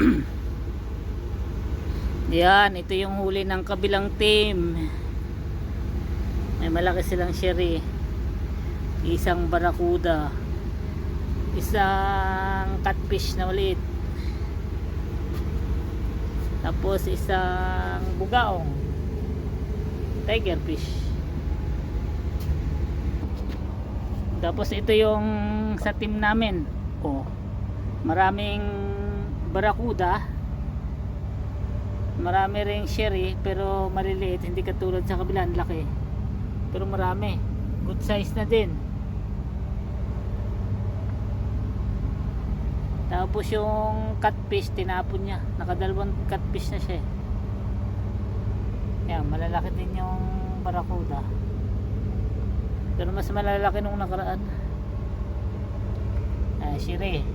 Yan, ito yung huli ng kabilang team. May malaki silang sherry. Isang barakuda. Isang catfish na ulit. Tapos isang bugaong. Tiger fish. Tapos ito yung sa team namin. Oh. Maraming barakuda. Marami ring sherry pero maliliit, hindi katulad sa kabila, ang laki. Pero marami. Good size na din. Tapos yung catfish, tinapon niya. Nakadalawang catfish na siya eh. Yan, malalaki din yung barakuda. Pero mas malalaki nung nakaraan. Ah, sire.